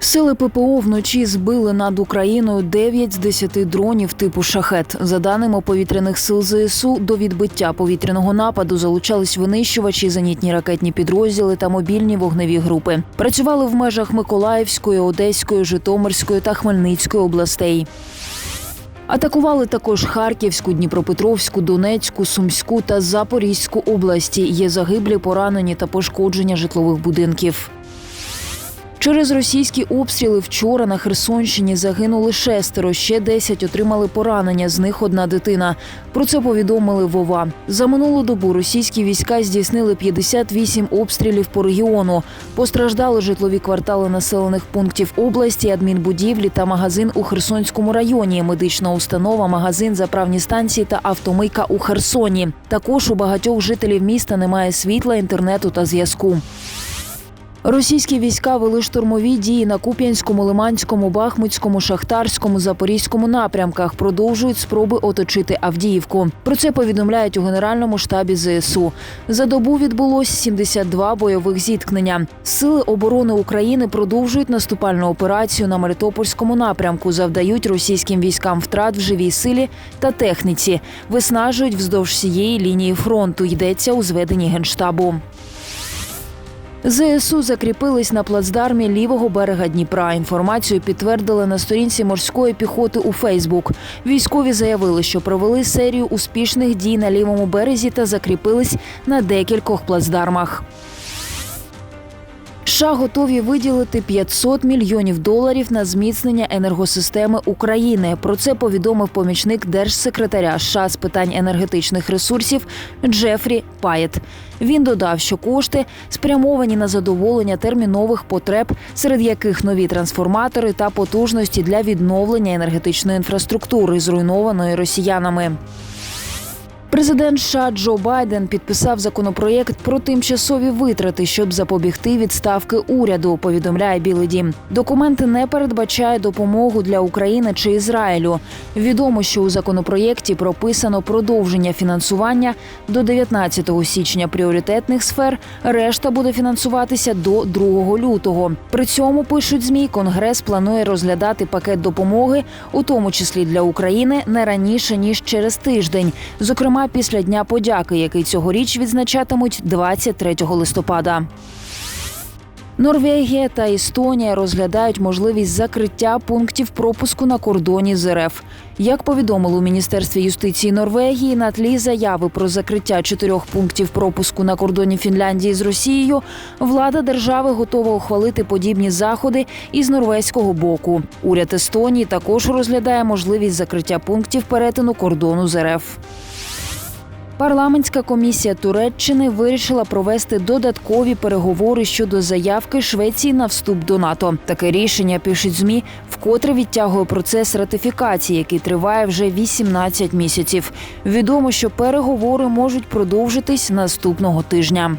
Сили ППО вночі збили над Україною 9 з 10 дронів типу шахет. За даними повітряних сил ЗСУ, до відбиття повітряного нападу залучались винищувачі, зенітні ракетні підрозділи та мобільні вогневі групи. Працювали в межах Миколаївської, Одеської, Житомирської та Хмельницької областей. Атакували також Харківську, Дніпропетровську, Донецьку, Сумську та Запорізьку області. Є загиблі, поранені та пошкодження житлових будинків. Через російські обстріли вчора на Херсонщині загинули шестеро, ще 10 отримали поранення, з них одна дитина. Про це повідомили Вова. За минулу добу російські війська здійснили 58 обстрілів по регіону. Постраждали житлові квартали населених пунктів області, адмінбудівлі та магазин у Херсонському районі, медична установа, магазин, заправні станції та автомийка у Херсоні. Також у багатьох жителів міста немає світла, інтернету та зв'язку. Російські війська вели штурмові дії на Куп'янському, Лиманському, Бахмутському, Шахтарському, Запорізькому напрямках. Продовжують спроби оточити Авдіївку. Про це повідомляють у Генеральному штабі ЗСУ. За добу відбулось 72 бойових зіткнення. Сили оборони України продовжують наступальну операцію на Мелітопольському напрямку. Завдають російським військам втрат в живій силі та техніці. Виснажують вздовж всієї лінії фронту. Йдеться у зведенні генштабу. ЗСУ закріпились на плацдармі лівого берега Дніпра. Інформацію підтвердили на сторінці морської піхоти у Фейсбук. Військові заявили, що провели серію успішних дій на лівому березі та закріпились на декількох плацдармах. США готові виділити 500 мільйонів доларів на зміцнення енергосистеми України. Про це повідомив помічник держсекретаря США з питань енергетичних ресурсів Джефрі Паєт. Він додав, що кошти спрямовані на задоволення термінових потреб, серед яких нові трансформатори та потужності для відновлення енергетичної інфраструктури, зруйнованої росіянами. Президент США Джо Байден підписав законопроєкт про тимчасові витрати, щоб запобігти відставки уряду. Повідомляє Білий Дім. Документи не передбачають допомогу для України чи Ізраїлю. Відомо, що у законопроєкті прописано продовження фінансування до 19 січня пріоритетних сфер. Решта буде фінансуватися до 2 лютого. При цьому пишуть змі, конгрес планує розглядати пакет допомоги, у тому числі для України, не раніше ніж через тиждень. Зокрема після Дня подяки, який цьогоріч відзначатимуть 23 листопада. Норвегія та Естонія розглядають можливість закриття пунктів пропуску на кордоні з РФ. Як повідомили у міністерстві юстиції Норвегії, на тлі заяви про закриття чотирьох пунктів пропуску на кордоні Фінляндії з Росією, влада держави готова ухвалити подібні заходи із норвезького боку. Уряд Естонії також розглядає можливість закриття пунктів перетину кордону з РФ. Парламентська комісія Туреччини вирішила провести додаткові переговори щодо заявки Швеції на вступ до НАТО. Таке рішення пишуть змі вкотре відтягує процес ратифікації, який триває вже 18 місяців. Відомо, що переговори можуть продовжитись наступного тижня.